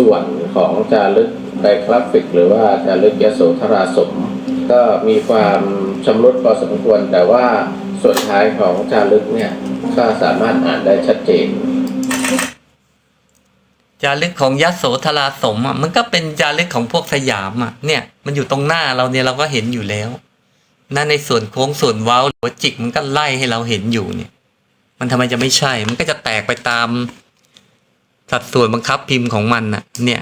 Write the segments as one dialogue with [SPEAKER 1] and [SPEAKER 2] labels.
[SPEAKER 1] ส่วนของจารึกไดกราฟิก หรือว่าจารึกยโสธราสมก็มีความชำรุดพอสมควร แต่ว่าส่วนท้ายของจารึกเนี่ยก็สามารถอ่านได้ชัดเจน
[SPEAKER 2] จารึกของยโสธราสมอะมันก็เป็นจารึกของพวกสยามอะเนี่ย มันอยู่ตรงหน้าเราเนี่ยเราก็เห็นอยู่แล้วนั่นในส่วนโค้งส่วนเว้าหรือว่าจิกมันก็ไล่ให้เราเห็นอยู่เนี่ย มันทำไมจะไม่ใช่ มันก็จะแตกไปตาม สัดส่วนบังคับพิมพ์ของมันน่ะเนี่ย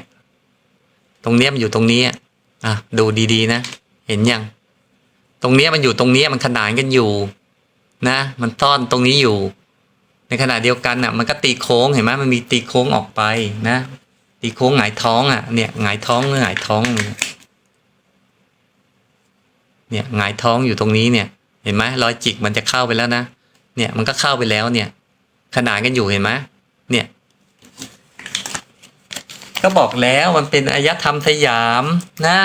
[SPEAKER 2] ตรงเนี้ยมันอยู่ตรงนี้อะดูดีๆนะ เห็นยัง ตรงเนี้ยมันอยู่ตรงเนี้ยมันขนานกันอยู่ นะ มันซ่อนตรงนี้อยู่ ในขณะเดียวกันอะ มันก็ตีโค้งเห็นไหมมันมีตีโค้งออกไปนะ ตีโค้งหงายท้องอะเนี่ยหงายท้องหรือหงายท้อง เนี่ยหงายท้องอยู่ตรงนี้เนี่ย เห็นไหมรอยจิกมันจะเข้าไปแล้วนะเนี่ยมันก็เข้าไปแล้วเนี่ย ขนานกันอยู่เห็นไหมเนี่ย ก็บอกแล้วมันเป็นอารยธรรมสยามนะ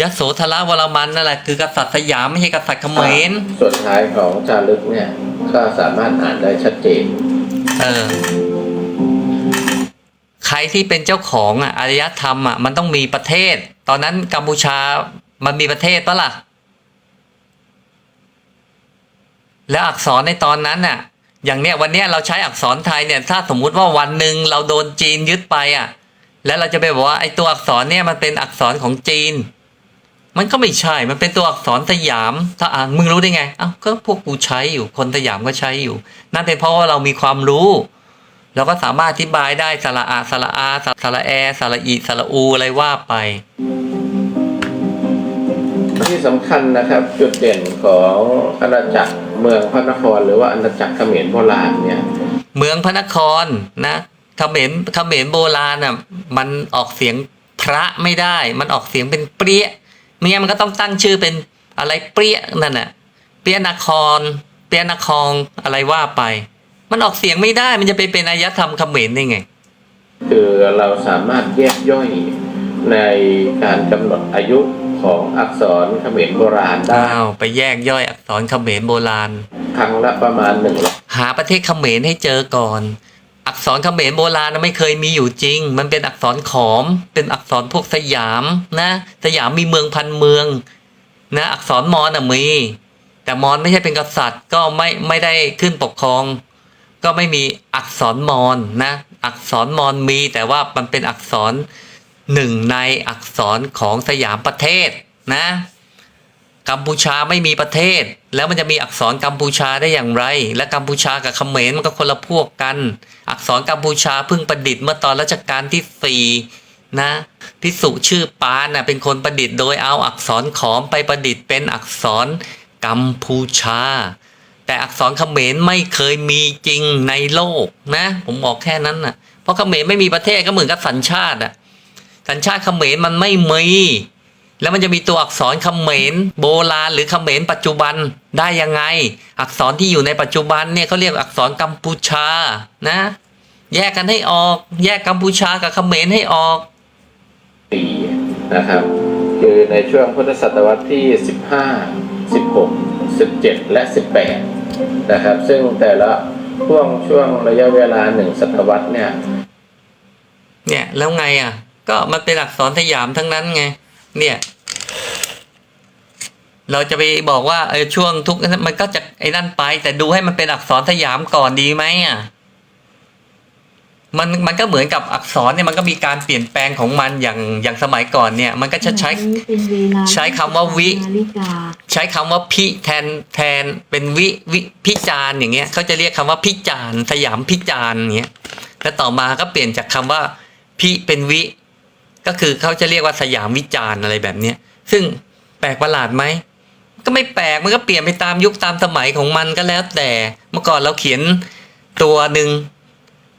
[SPEAKER 2] ยโสธรวรมันนั่นแหละคือกษัตริย์สยามไม่ใช่กษัตริย์เขมร
[SPEAKER 1] ส่วนท้ายของจารึกเนี่ย ก็สามารถอ่านได้ชัดเจน
[SPEAKER 2] เออ ใครที่เป็นเจ้าของอะอารยธรรมอะมันต้องมีประเทศ ตอนนั้นกัมพูชามันมีประเทศปะล่ะ แล้วอักษรในตอนนั้นน่ะ อย่างเนี้ยวันเนี้ยเราใช้อักษรไทยเนี่ยถ้าสมมุติว่าวันหนึ่งเราโดนจีนยึดไปอะ แล้วเราจะไปบอกว่าไอ้ตัวอักษรเนี่ยมันเป็นอักษรของจีน มันก็ไม่ใช่ มันเป็นตัวอักษรสยาม ถ้าอ่านมึงรู้ได้ไงอ้าวก็พวกกูใช้อยู่คนสยามก็ใช้อยู่ นั่นเป็นเพราะว่าเรามีความรู้เราก็สามารถอธิบายได้สระอาสระอาสระแอสระอีสระอูอะไรว่าไป
[SPEAKER 1] ที่สำคัญนะครับ จุดเด่นของอาณาจักรเมืองพระนคร หรือว่าอาณาจักรเขมรโบราณเนี่ย
[SPEAKER 2] เมืองพระนครนะเขมรเขมรโบราณอะมันออกเสียงพระไม่ได้ มันออกเสียงเป็นเปรี้ยไม่งั้นมันก็ต้องตั้งชื่อเป็นอะไรเปรี้ยนั่นน่ะเปรี้ยนคร เปรี้ยนครอะไรว่าไป มันออกเสียงไม่ได้มันจะไปเป็นอารยธรรมเขมรได้ไง
[SPEAKER 1] คือเราสามารถแยกย่อย ในการกำหนดอายุของอักษรเขมรโบราณได้
[SPEAKER 2] อ้าวไปแยกย่อยอักษรเขมรโบราณ
[SPEAKER 1] ครั้งละประมาณหนึ่งร้อย
[SPEAKER 2] หาประเทศเขมรให้เจอก่อน อักษรเขมรโบราณนะไม่เคยมีอยู่จริง มันเป็นอักษรขอม เป็นอักษรพวกสยามนะ สยามมีเมืองพันเมือง นะ อักษรมอญน่ะมี แต่มอญไม่ใช่เป็นกษัตริย์ก็ไม่ไม่ได้ขึ้นปกครอง ก็ไม่มีอักษรมอญนะ อักษรมอญมีแต่ว่ามันเป็นอักษร หนึ่งในอักษรของสยามประเทศนะกัมพูชาไม่มีประเทศ แล้วมันจะมีอักษรกัมพูชาได้อย่างไร และกัมพูชากับเขมรมันก็คนละพวกกัน อักษรกัมพูชาเพิ่งประดิษฐ์เมื่อตอนรัชกาลที่สี่นะพิสุชื่อปานนะเป็นคนประดิษฐ์โดยเอาอักษรขอมไปประดิษฐ์เป็นอักษรกัมพูชา แต่อักษรเขมรไม่เคยมีจริงในโลกนะ ผมบอกแค่นั้นนะเพราะเขมรไม่มีประเทศก็เหมือนกับสัญชาติอะ สัญชาติเขมรมันไม่มีแล้วมันจะมีตัวอักษรเขมรโบราณหรือเขมรปัจจุบันได้ยังไง อักษรที่อยู่ในปัจจุบันเนี่ยเขาเรียกอักษรกัมพูชานะ แยกกันให้ออก แยกกัมพูชากับเขมรให้ออก
[SPEAKER 1] ปีนะครับ คือในช่วงพุทธศตวรรษที่15 16 17และ18นะครับ ซึ่งแต่ละช่วงช่วงระยะเวลาหนึ่งศตวรรษเนี่ย
[SPEAKER 2] เนี่ยแล้วไงอะ ก็มันเป็นอักษรสยามทั้งนั้นไง เนี่ย เราจะไปบอกว่าเออช่วงทุกมันก็จะไอ้นั่นไป แต่ดูให้มันเป็นอักษรสยามก่อนดีไหมอะมันมันก็เหมือนกับอักษรเนี่ยมันก็มีการเปลี่ยนแปลงของมันอย่างอย่างสมัยก่อนเนี่ย มันก็จะใช้ใช้คำว่าวิ
[SPEAKER 3] นาฬิกา
[SPEAKER 2] ใช้คำว่าพิแทนแทนเป็นวิวิพิจารณ์อย่างเงี้ยเขาจะเรียกคำว่าพิจารณ์สยามพิจารณ์อย่างเงี้ยแล้วต่อมาก็เปลี่ยนจากคำว่าพิเป็นวิ ก็คือเขาจะเรียกว่าสยามวิจารณ์อะไรแบบเนี้ยซึ่งแปลกประหลาดไหมก็ไม่แปลกมันก็เปลี่ยนไปตามยุคตามสมัยของมันก็แล้ว แต่เมื่อก่อนเราเขียนตัวหนึ่ง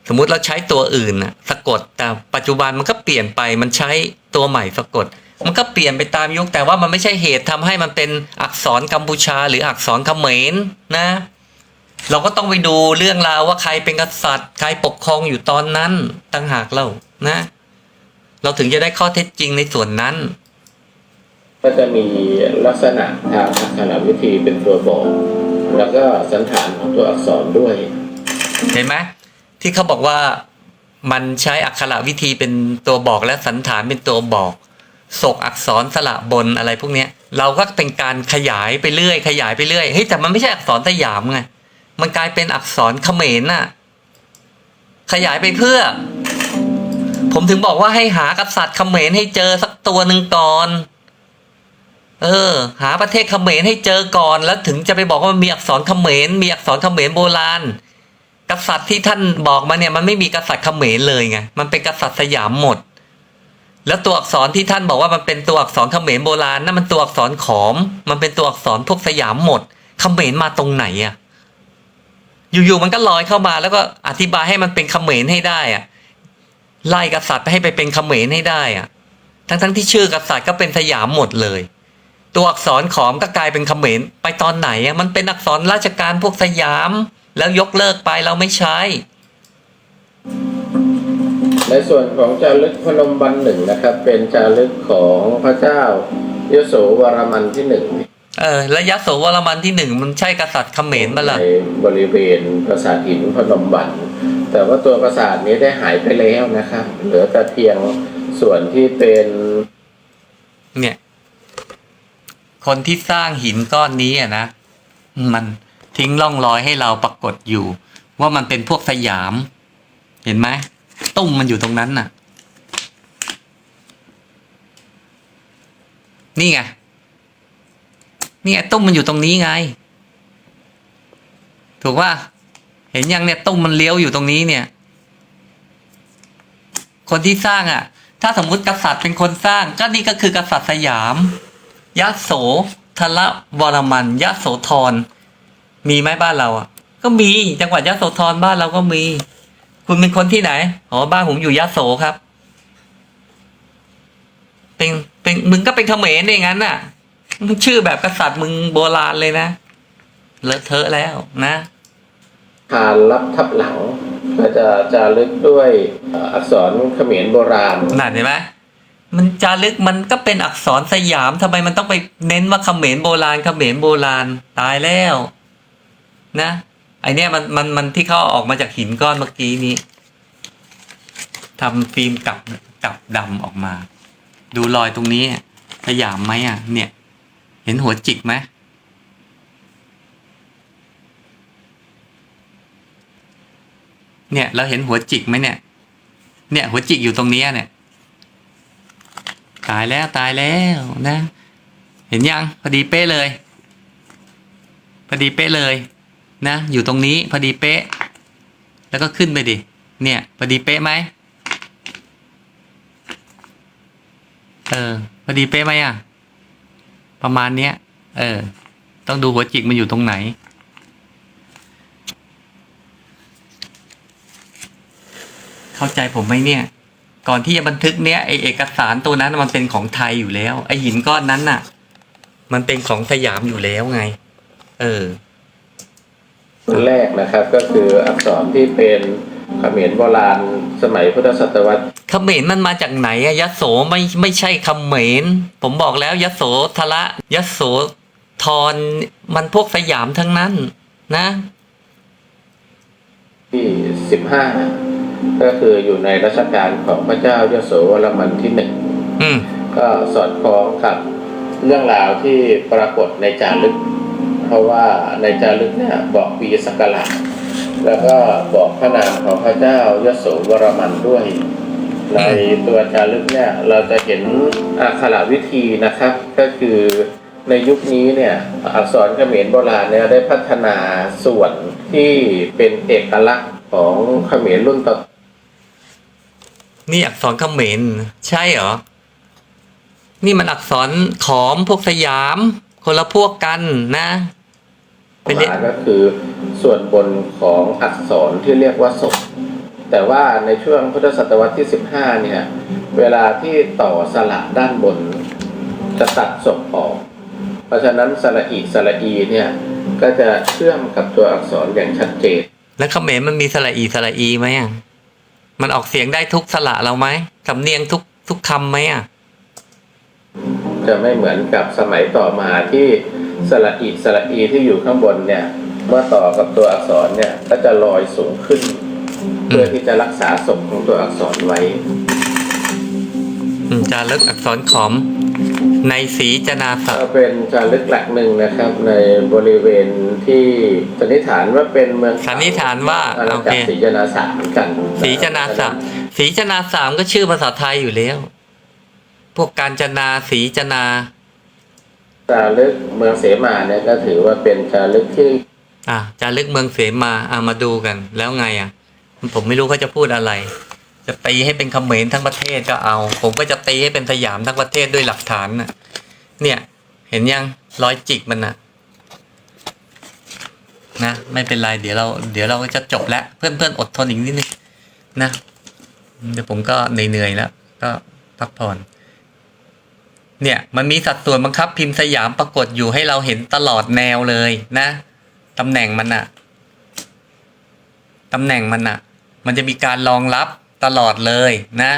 [SPEAKER 2] สมมุติเราใช้ตัวอื่นสะกด แต่ปัจจุบันมันก็เปลี่ยนไปมันใช้ตัวใหม่สะกด มันก็เปลี่ยนไปตามยุคแต่ว่ามันไม่ใช่เหตุทำให้มันเป็นอักษรกัมพูชา หรืออักษรเขมรนะ เราก็ต้องไปดูเรื่องราวว่าใครเป็นกษัตริย์ ใครปกครองอยู่ตอนนั้นต่างหากเรานะ เราถึงจะได้ข้อเท็จจริงในส่วนนั้น
[SPEAKER 1] ก็จะมีลักษณะทางอักขรวิธีเป็นตัวบอก แล้วก็สันฐานของตัวอักษรด้วย
[SPEAKER 2] เห็นไหมที่เขาบอกว่ามันใช้อักขระวิธีเป็นตัวบอกและสันฐานเป็นตัวบอกศกอักษรสระบนอะไรพวกเนี้ย เราก็เป็นการขยายไปเรื่อย ขยายไปเรื่อยเฮ้ยแต่มันไม่ใช่อักษรสยามไงมันกลายเป็นอักษรเขมรน่ะขยายไปเพื่อ ผมถึงบอกว่าให้หากษัตริย์เขมรให้เจอสักตัวหนึ่งก่อน เออ หาประเทศเขมรให้เจอก่อน แล้วถึงจะไปบอกว่ามันมีอักษรเขมรมีอักษรเขมรโบราณ กษัตริย์ที่ท่านบอกมาเนี่ยมันไม่มีกษัตริย์เขมรเลยไงมันเป็นกษัตริย์สยามหมด แล้วตัวอักษรที่ท่านบอกว่ามันเป็นตัวอักษรเขมรโบราณนั่นมันตัวอักษรขอม มันเป็นตัวอักษรพวกสยามหมดเขมรมาตรงไหนอะอยู่ๆมันก็ลอยเข้ามาแล้วก็อธิบายให้มันเป็นเขมรให้ได้อะ ไล่กษัตริย์ให้ไปเป็นเขมรให้ได้อะทั้งๆที่ชื่อกษัตริย์ก็เป็นสยามหมดเลย ตัวอักษรขอมก็กลายเป็นเขมรไปตอนไหนอะมันเป็นอักษรราชการพวกสยาม แล้วยกเลิกไปเราไม่ใช้
[SPEAKER 1] ในส่วนของจารึกพนมบันหนึ่งนะครับ เป็นจารึกของพระเจ้ายโสวรมันที่หนึ่ง
[SPEAKER 2] เออแล้วยโสวรมันที่หนึ่งมันใช่กษัตริย์เขมรบ้าล่ะ
[SPEAKER 1] ในบริเวณปราสาทหินพนมบัน แต่ว่าตัวปราสาทนี้ได้หายไปแล้วนะครับเหลือแต่เพียงส่วนที่เป็น
[SPEAKER 2] เนี่ย คนที่สร้างหินก้อนนี้อะนะมันทิ้งร่องรอยให้เราปรากฏอยู่ ว่ามันเป็นพวกสยาม เห็นไหมตุ้มมันอยู่ตรงนั้นน่ะ นี่ไงนี่ไงตุ้มมันอยู่ตรงนี้ไง ถูกว่า เห็นยังเนี่ยตุ้มมันเลี้ยวอยู่ตรงนี้เนี่ย คนที่สร้างอะ ถ้าสมมุติกษัตริย์เป็นคนสร้าง ก็นี่ก็คือกษัตริย์สยามยะโสทละวรมันยะโสธรมีไหมบ้านเราอะ ก็มีจังหวัดยะโสธรบ้านเราก็มี คุณเป็นคนที่ไหนอ๋อบ้านผมอยู่ยะโสครับ เป็นเป็นมึงก็เป็นเขมรเองงั้นน่ะ ชื่อแบบกษัตริย์มึงโบราณเลยนะเลอะเทอะแล้วนะ
[SPEAKER 1] คานรับทับหลังก็จะจารึกด้วยอักษรเขมรโบราณ
[SPEAKER 2] นั่นเห็นไหมมันจารึกมันก็เป็นอักษรสยามทำไมมันต้องไปเน้นว่าเขมรโบราณเขมรโบราณตายแล้ว นะไอเนี้ยมันมันมันที่เขาอาออกมาจากหินก้อนเมื่อกี้นี้ทำฟิล์มกลับกลับดำออกมา ดูรอยตรงนี้สยามไหมอะ เนี่ย เห็นหัวจิกไหม เนี่ยเราเห็นหัวจิกไหมเนี่ย เนี่ยหัวจิกอยู่ตรงนี้เนี่ย ตายแล้วตายแล้วนะ เห็นยังพอดีเป๊ะเลย พอดีเป๊ะเลยนะอยู่ตรงนี้พอดีเป๊ะ แล้วก็ขึ้นไปดิ เนี่ยพอดีเป๊ะไหมเออพอดีเป๊ะไหมอะ ประมาณเนี้ย เออ ต้องดูหัวจิกมันอยู่ตรงไหน เข้าใจผมไหมเนี่ย ก่อนที่จะบันทึกเนี้ยไอเอกสารตัวนั้นมันเป็นของไทยอยู่แล้ว ไอหินก้อนนั้นน่ะ มันเป็นของสยามอยู่แล้วไง เออ
[SPEAKER 1] คนแรกนะครับก็คืออักษรที่เป็นเขมรโบราณสมัยพุทธศตวรรษ
[SPEAKER 2] เขมรมันมาจากไหนอะยโสไม่ไม่ใช่เขมรผมบอกแล้วยโสทละยโสธรมันพวกสยามทั้งนั้นนะ
[SPEAKER 1] ที่สิบห้า ก็คืออยู่ในรัชกาลของพระเจ้ายโสวรมันที่หนึ่ง
[SPEAKER 2] อืม
[SPEAKER 1] ก็สอดคล้องกับเรื่องราวที่ปรากฏในจารึก เพราะว่าในจารึกเนี่ยบอกปีศักราชแล้วก็บอกพระนามของพระเจ้ายโสวรมันด้วย ในตัวจารึกเนี่ยเราจะเห็นอักขระวิธีนะครับ ก็คือในยุคนี้เนี่ยอักษรเขมรโบราณเนี่ยได้พัฒนาส่วนที่เป็นเอกลักษณ์ของเขมรรุ่นต่อ
[SPEAKER 2] นี่อักษรเขมรใช่เหรอ นี่มันอักษรขอมพวกสยาม คนละพวกกันนะเป็นเด็ก
[SPEAKER 1] มาก็คือส่วนบนของอักษรที่เรียกว่าศพแต่ว่าในช่วงพุทธศตวรรษที่ 15 เนี่ย เวลาที่ต่อสระด้านบนจะตัดศพออก เพราะฉะนั้นสระอีสระอีเนี่ย ก็จะเชื่อมกับตัวอักษรอย่างชัดเจน
[SPEAKER 2] แล้วเขมรมันมีสระอีสระอีไหมอะ มันออกเสียงได้ทุกสระเราไหมสำเนียงทุกทุกคำไหมอะ
[SPEAKER 1] จะไม่เหมือนกับสมัยต่อมาที่สระอีสระอีที่อยู่ข้างบนเนี่ย เมื่อต่อกับตัวอักษรเนี่ย ก็จะลอยสูงขึ้น เพื่อที่จะรักษาศพของตัวอักษรไว้
[SPEAKER 2] อืมจารึกอักษรขอม ในสีจนาศัก
[SPEAKER 1] ก็
[SPEAKER 2] ดิ์
[SPEAKER 1] เป็นจารึกหลักหนึ่งนะครับ ในบริเวณที่สันนิษฐานว่าเป็นเมือง
[SPEAKER 2] สันนิษฐานว่า
[SPEAKER 1] อาณา
[SPEAKER 2] โอ
[SPEAKER 1] จั
[SPEAKER 2] เค
[SPEAKER 1] กรศรีจนาสามเหมือนกัน
[SPEAKER 2] สีจนาศักดิ์สีจนาสามก็ชื่อภาษาไทยอยู่แล้ว พวกการจนาสีจนา
[SPEAKER 1] จารึกเมืองเสมาเนี่ยก็ถือว่าเป็นจารึกที่
[SPEAKER 2] อะจารึกเมืองเสมาอะมาดูกัน แล้วไงอะ ผมไม่รู้เขาจะพูดอะไร จะตีให้เป็นเขมรทั้งประเทศก็เอา ผมก็จะตีให้เป็นสยามทั้งประเทศด้วยหลักฐานน่ะเนี่ย เห็นยังร้อยจิกมันน่ะนะไม่เป็นไรเดี๋ยวเราเดี๋ยวเราก็จะจบแล้วเพื่อนเพื่อนอดทนอีกนิดนึงนะเดี๋ยวผมก็เหนื่อยๆแล้ว ก็พักผ่อนเนี่ยมันมีสัดส่วนบังคับพิมพ์สยามปรากฏอยู่ให้เราเห็นตลอดแนวเลยนะตำแหน่งมันอะตำแหน่งมันอะมันจะมีการรองรับ ตลอดเลยนะ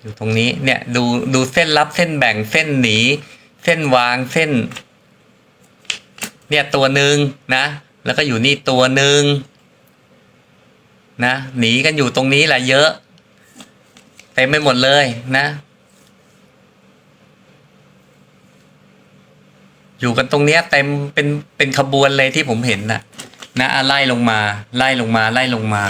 [SPEAKER 2] อยู่ตรงนี้เนี่ยดูดูเส้นรับเส้นแบ่งเส้นหนี เส้นวางเส้น เนี่ยตัวหนึ่งนะ แล้วก็อยู่นี่ตัวหนึ่งนะหนีกันอยู่ตรงนี้แหละเยอะเต็มไปหมดเลยนะ อยู่กันตรงเนี้ยเต็มเป็นเป็นขบวนเลยที่ผมเห็นน่ะนะอะไล่ลงมา ไล่ลงมาไล่ลงมา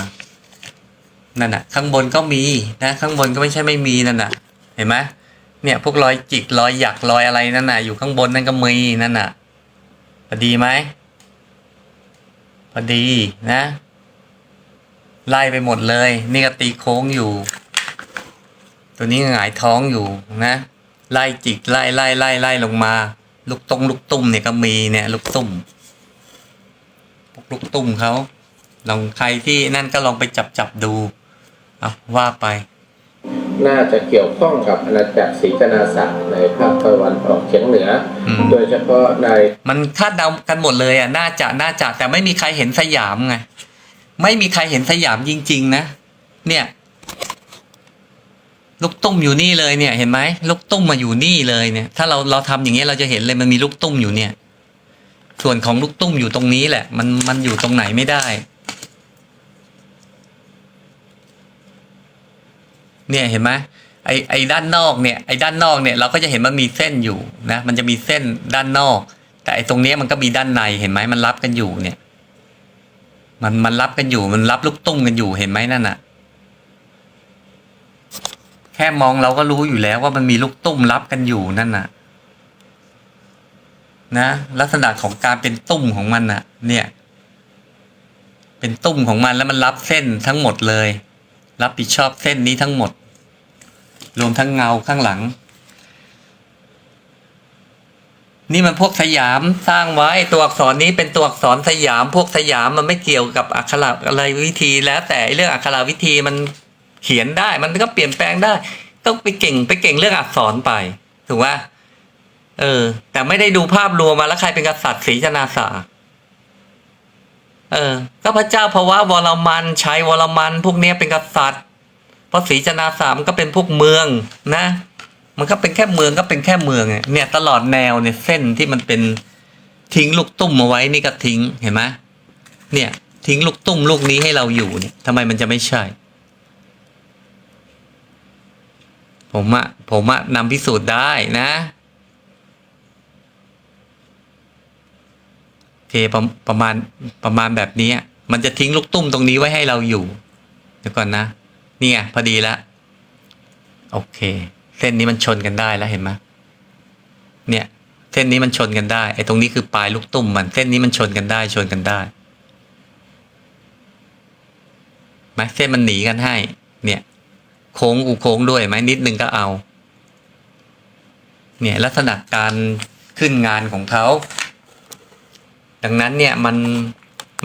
[SPEAKER 2] นั่นน่ะ ข้างบนก็มีนะ ข้างบนก็ไม่ใช่ไม่มีนั่นน่ะ เห็นไหมเนี่ยพวกรอยจิกรอยหยักรอยอะไรนั่นน่ะ อยู่ข้างบนนั่นก็มีนั่นน่ะพอดีไหมพอดีนะ ไล่ไปหมดเลย นี่ก็ตีโค้งอยู่ ตัวนี้หงายท้องอยู่นะ ไล่จิกไล่ไล่ไล่ไล่ลงมา ลูกตงลูกตุ้มเนี่ยก็มีเนี่ยลูกตุ้มพวกลูกตุ้มเขาลองใครที่นั่นก็ลองไปจับจับดู อาว่าไป
[SPEAKER 1] น่าจะเกี่ยวข้องกับอาณาจักรศรีจนาสามในภาคตะวันออกเฉียงเหนืออ
[SPEAKER 2] ม
[SPEAKER 1] โดยเฉพาะใน
[SPEAKER 2] มันคาดเดากันหมดเลยอะน่าจะน่าจะแต่ไม่มีใครเห็นสยามไง ไม่มีใครเห็นสยามจริง ๆ นะ เนี่ย ลูกตุ้มอยู่นี่เลยเนี่ย เห็นไหมลูกตุ้มมาอยู่นี่เลยเนี่ย ถ้าเราเราทำอย่างเงี้ยเราจะเห็นเลยมันมีลูกตุ้มอยู่เนี่ย ส่วนของลูกตุ้มอยู่ตรงนี้แหละ มันมันอยู่ตรงไหนไม่ได้ เนี่ยเห็นไหมไอไอด้านนอกเนี่ยไอด้านนอกเนี่ยเราก็จะเห็นมันมีเส้นอยู่นะมันจะมีเส้นด้านนอก แต่ไอตรงเนี้ยมันก็มีด้านในเห็นไหมมันรับกันอยู่เนี่ย มันมันรับกันอยู่มันรับลูกตุ้มกันอยู่เห็นไหมนั่นน่ะแค่มองเราก็รู้อยู่แล้วว่ามันมีลูกตุ้มรับกันอยู่นั่นน่ะ นะ ลักษณะของการเป็นตุ้มของมันน่ะ เนี่ย เป็นตุ้มของมันแล้วมันรับเส้นทั้งหมดเลย รับผิดชอบเส้นนี้ทั้งหมด รวมทั้งเงาข้างหลัง นี่มันพวกสยามสร้างไว้ตัวอักษรนี้เป็นตัวอักษรสยาม พวกสยามมันไม่เกี่ยวกับอักขระอะไรวิธีแล้ว แต่เรื่องอักขระวิธีมันเขียนได้ มันก็เปลี่ยนแปลงได้ ต้องไปเก่งไปเก่งเรื่องอักษรไป ถูกไหมเออ แต่ไม่ได้ดูภาพรวมมาแล้วใครเป็นกษัตริย์ศรีจนาสา เออก็พระเจ้าเพราะว่าวรมันชัยวรมัน พวกเนี้ยเป็นกษัตริย์เพราะศรีจนาสามก็เป็นพวกเมืองนะ มันก็เป็นแค่เมืองก็เป็นแค่เมืองไงเนี่ยตลอดแนวเนี่ยเส้นที่มันเป็นทิ้งลูกตุ้มเอาไว้นี่ก็ทิ้งเห็นไหมเนี่ยทิ้งลูกตุ้มลูกนี้ให้เราอยู่เนี่ยทำไมมันจะไม่ใช่ ผมอะผมอะนำพิสูจน์ได้นะโอ เคประประมาณประมาณแบบนี้ มันจะทิ้งลูกตุ้มตรงนี้ไว้ให้เราอยู่ เดี๋ยวก่อนนะ นี่ไงพอดีล้วโอเค เส้นนี้มันชนกันได้แล้วเห็นไหมเนี่ย เส้นนี้มันชนกันได้ไอ้ตรงนี้คือปลายลูกตุ่มมันเส้นนี้มันชนกันได้ชนกันได้ไหมเส้นมันหนีกันให้ เนี่ย โค้งกูโค้งด้วยไหมนิดนึงก็เอา เนี่ยลักษณะการขึ้นงานของเขา ดังนั้นเนี่ยมัน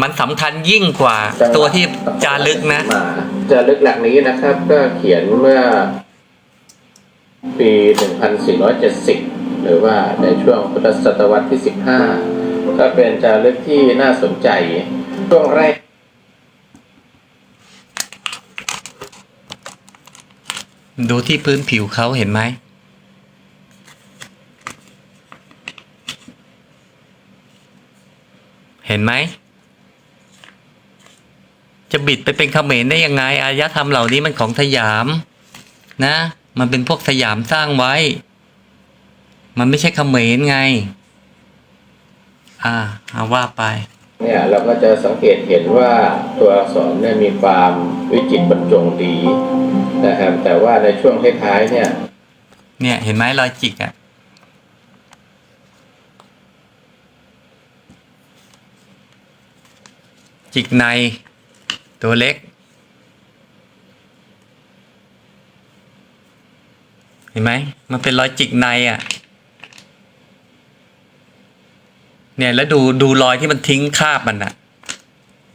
[SPEAKER 2] มันสำคัญยิ่งกว่าตัวที่จารึกนะ
[SPEAKER 1] มาจารึกหลักนี้นะครับ ก็เขียนเมื่อ ปี 1470 หรือว่าในช่วงพุทธศตวรรษที่ 15 ก็เป็นจารึกที่น่าสนใจ ช่วงแรก
[SPEAKER 2] ดูที่พื้นผิวเขาเห็นไหม เห็นไหม จะบิดไปเป็นเขมรได้ยังไง อารยธรรมเหล่านี้มันของสยาม นะ มันเป็นพวกสยามสร้างไว้ มันไม่ใช่เขมรไง อ่าเอาว่าไป
[SPEAKER 1] เนี่ยเราก็จะสังเกตเห็นว่าตัวอักษรเนี่ยมีความวิจิตรบรรจงดีนะครับแต่ว่าในช่วงท้ายๆเนี่ย
[SPEAKER 2] เนี่ยเห็นไหมรอยจิกอะ จิกในตัวเล็ก เห็นไหมมันเป็นรอยจิกในอะเนี่ยแล้วดูดูรอยที่มันทิ้งคาบมันอะ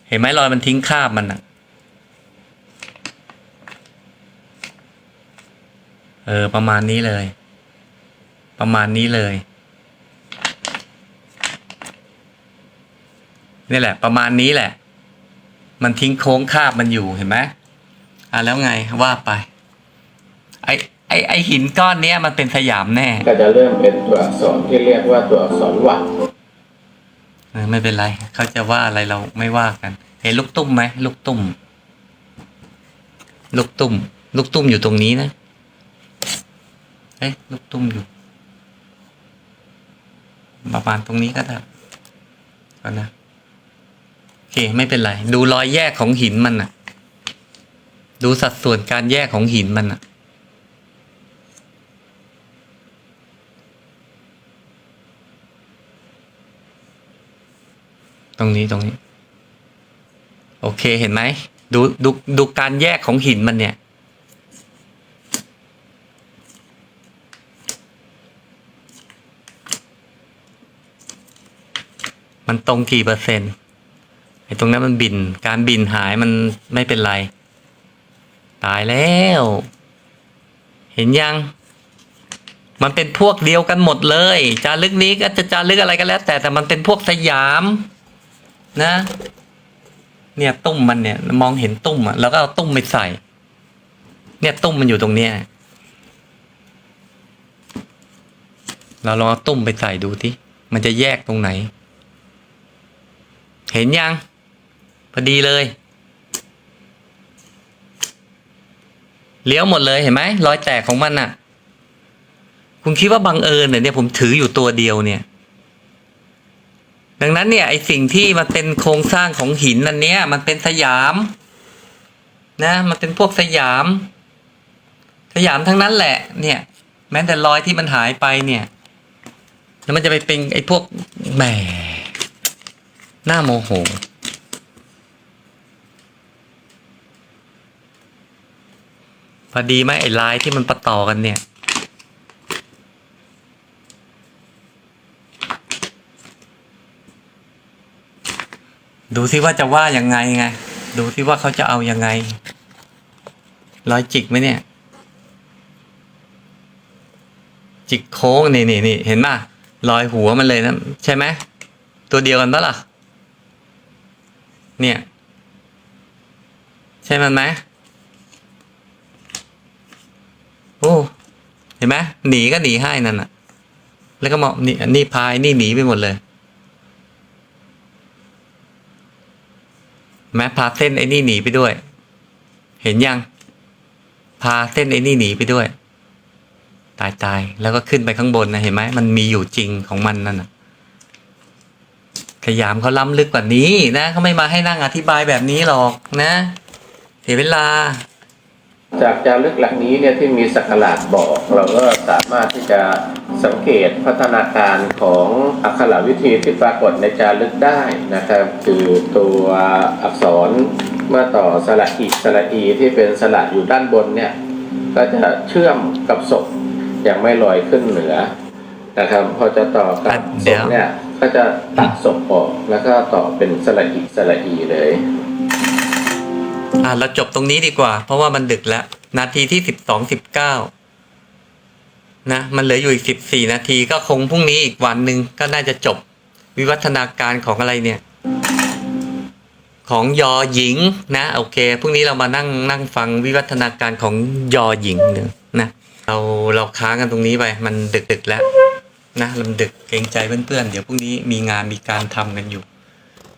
[SPEAKER 2] เห็นไหมรอยมันทิ้งคาบมันอะเออประมาณนี้เลย ประมาณนี้เลยนี่แหละ ประมาณนี้แหละ มันทิ้งโค้งคาบมันอยู่เห็นไหมอะแล้วไงว่าไป ไอไอไอหินก้อนเนี้ยมันเป็นสยามแน่
[SPEAKER 1] ก็จะเริ่มเป็นตัวอักษรที่เรียกว่าตัวอักษรหวัด
[SPEAKER 2] เออไม่เป็นไร เขาจะว่าอะไรเราไม่ว่ากัน เห็นลูกตุ้มไหมลูกตุ้ม ลูกตุ้ม ลูกตุ้มอยู่ตรงนี้นะเอ๊ะลูกตุ้มอยู่ประมาณตรงนี้ก็ได้ก็นะโอ เคไม่เป็นไร ดูรอยแยกของหินมันน่ะดูสัดส่วนการแยกของหินมันน่ะตรงนี้ตรงนี้ โอเคเห็นไหมดูดูดูการแยกของหินมันเนี่ย มันตรงกี่เปอร์เซ็นต์ ไอ้ตรงนั้นมันบิน การบินหายมันไม่เป็นไร ตายแล้ว เห็นยัง มันเป็นพวกเดียวกันหมดเลย จารึกนี้ก็จะจารึกอะไรก็แล้ว แต่แต่มันเป็นพวกสยาม นะ เนี่ยตุ้มมันเนี่ยมองเห็นตุ้มอะแล้วก็เอาตุ้มไปใส่ เนี่ยตุ้มมันอยู่ตรงเนี้ยเราลองเอาตุ้มไปใส่ดูที่มันจะแยกตรงไหน เห็นยัง พอดีเลย เลี้ยวหมดเลยเห็นไหมรอยแตกของมันน่ะ คุณคิดว่าบังเอิญเนี่ยผมถืออยู่ตัวเดียวเนี่ย ดังนั้นเนี่ยไอสิ่งที่มันเป็นโครงสร้างของหินอันเนี้ย มันเป็นสยาม นะ มันเป็นพวกสยาม สยามทั้งนั้นแหละ เนี่ย แม้แต่รอยที่มันหายไปเนี่ยแล้วมันจะไปเป็นไอพวกแหมหน้าโมโห อดีไหมไอ้ลายที่มันประต่อกันเนี่ย ดูซิว่าจะว่ายังไงไง ดูซิว่าเขาจะเอายังไงรอยจิกไหมเนี่ย จิกโค้งนี่นี่นี่เห็นป่ะรอยหัวมันเลยนะใช่ไหมตัวเดียวกันปะล่ะ เนี่ย ใช่มันไหมโอ้เห็นไหมหนีก็หนีให้นั่นน่ะ แล้วก็มองนี่นี่พายนี่หนีไปหมดเลย แม้พาเส้นไอ้นี่หนีไปด้วย เห็นยัง พาเส้นไอ้นี่หนีไปด้วย ตายตายแล้วก็ขึ้นไปข้างบนนะเห็นไหมมันมีอยู่จริงของมันนั่นนะขยามเขาล้ำลึกกว่านี้นะเขาไม่มาให้นั่งอธิบายแบบนี้หรอกนะเสียเวลา
[SPEAKER 1] จากจารึกหลักนี้เนี่ยที่มีสักราชบอก เราก็สามารถที่จะสังเกตพัฒนาการของอักขระวิธีที่ปรากฏในจารึกได้นะครับ คือตัวอักษรเมื่อต่อสระอีสระอีที่เป็นสระอยู่ด้านบนเนี่ยก็จะเชื่อมกับศพอย่างไม่ลอยขึ้นเหนือนะครับ พอจะต่อกับศพเนี่ยก็จะตัดศพออกแล้วก็ต่อเป็นสระอีสระอีเลย
[SPEAKER 2] อะเราจบตรงนี้ดีกว่า เพราะว่ามันดึกแล้ว นาทีที่สิบสองสิบเก้านะมันเหลืออยู่อีกสิบสี่นาทีก็คงพรุ่งนี้อีกวันหนึ่งก็น่าจะจบวิวัฒนาการของอะไรเนี่ย ของยอหญิงนะ โอเคพรุ่งนี้เรามานั่งนั่งฟังวิวัฒนาการของยอหญิงหนึ่งนะเราเราค้างกันตรงนี้ไปมันดึกดึกแล้วนะลำดึกเกรงใจเพื่อนๆเดี๋ยวพรุ่งนี้มีงานมีการทำกันอยู่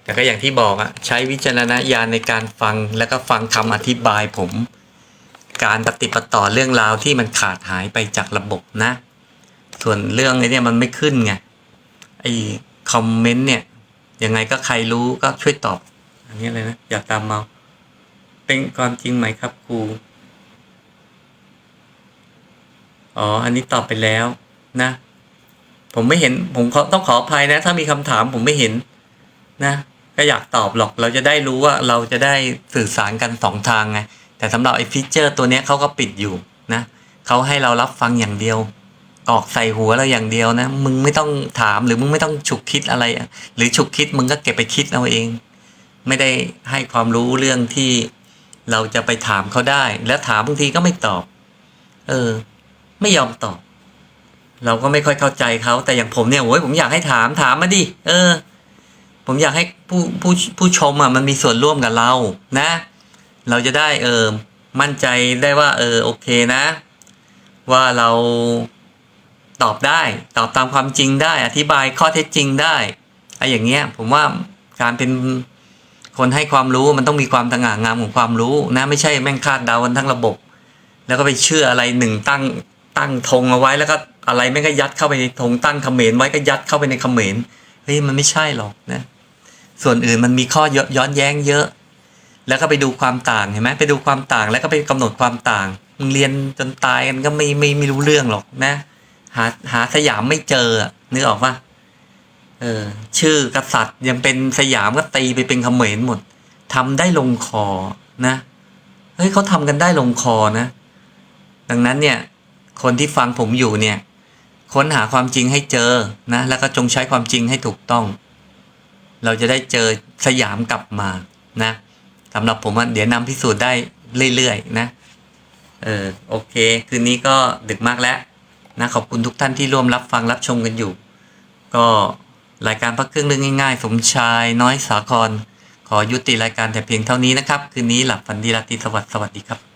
[SPEAKER 2] แต่ก็อย่างที่บอกอะใช้วิจารณญาณในการฟังแล้วก็ฟังคำอธิบายผม การปฏิปต่อเรื่องราวที่มันขาดหายไปจากระบบนะ ส่วนเรื่องไอ้นี่มันไม่ขึ้นไงไอ้คอมเมนต์เนี่ยยังไงก็ใครรู้ก็ช่วยตอบ อันนี้เลยนะอย่าตามเมาเป็นความจริงไหมครับครูอ๋ออันนี้ตอบไปแล้วนะ ผมไม่เห็นผมต้องขออภัยนะ ถ้ามีคำถามผมไม่เห็นนะ ก็อยากตอบหรอกเราจะได้รู้ว่าเราจะได้สื่อสารกันสองทางไงแต่สำหรับไอ้ฟีเจอร์ตัวนี้เขาก็ปิดอยู่นะเขาให้เรารับฟังอย่างเดียวกอกใส่หัวเราอย่างเดียวนะ มึงไม่ต้องถามหรือมึงไม่ต้องฉุกคิดอะไร หรือฉุกคิดมึงก็เก็บไปคิดเอาเอง ไม่ได้ให้ความรู้เรื่องที่เราจะไปถามเขาได้ แล้วถามบางทีก็ไม่ตอบ เออ ไม่ยอมตอบ เราก็ไม่ค่อยเข้าใจเขาแต่อย่างผมเนี่ยโอ้ยผมอยากให้ถามถามมาดิเออ ผมอยากให้ผู้ผู้ผู้ชมอะมันมีส่วนร่วมกับเรานะ เราจะได้เออมั่นใจได้ว่า เออโอเคนะ ว่าเราตอบได้ตอบตามความจริงได้ อธิบายข้อเท็จจริงได้ไอ้อย่างเงี้ย ผมว่าการเป็นคนให้ความรู้มันต้องมีความสง่างามของความรู้นะ ไม่ใช่แม่งคาดเดากันทั้งระบบ แล้วก็ไปเชื่ออะไรหนึ่งตั้งตั้งธงเอาไว้แล้วก็อะไรแม่งก็ยัดเข้าไปในธงตั้งเขมรไว้ก็ยัดเข้าไปในเขมรเฮ้ยมันไม่ใช่หรอกนะ ส่วนอื่นมันมีข้อย้อนย้อนแย้งเยอะ แล้วก็ไปดูความต่างเห็นไหมไปดูความต่างแล้วก็ไปกำหนดความต่างมึงเรียนจนตายกันก็ไม่ไม่ไม่รู้เรื่องหรอกนะ หาหาสยามไม่เจอนึกออกปะเออ ชื่อกษัตริย์ยังเป็นสยามก็ตีไปเป็นเขมรหมดทำได้ลงคอนะเฮ้ยเขาทำกันได้ลงคอนะ ดังนั้นเนี่ย คนที่ฟังผมอยู่เนี่ย ค้นหาความจริงให้เจอนะ แล้วก็จงใช้ความจริงให้ถูกต้อง เราจะได้เจอสยามกลับมานะสำหรับผมว่าเดี๋ยวนำพิสูจน์ได้เรื่อยๆนะเออโอเค คืนนี้ก็ดึกมากแล้วนะขอบคุณทุกท่านที่ร่วมรับฟังรับชมกันอยู่ ก็รายการพักเครื่องเรื่องง่ายๆ สมชายน้อยสาคร ขอยุติรายการแต่เพียงเท่านี้นะครับ คืนนี้หลับฝันดีราตรีสวัสดิ์สวัสดีครับ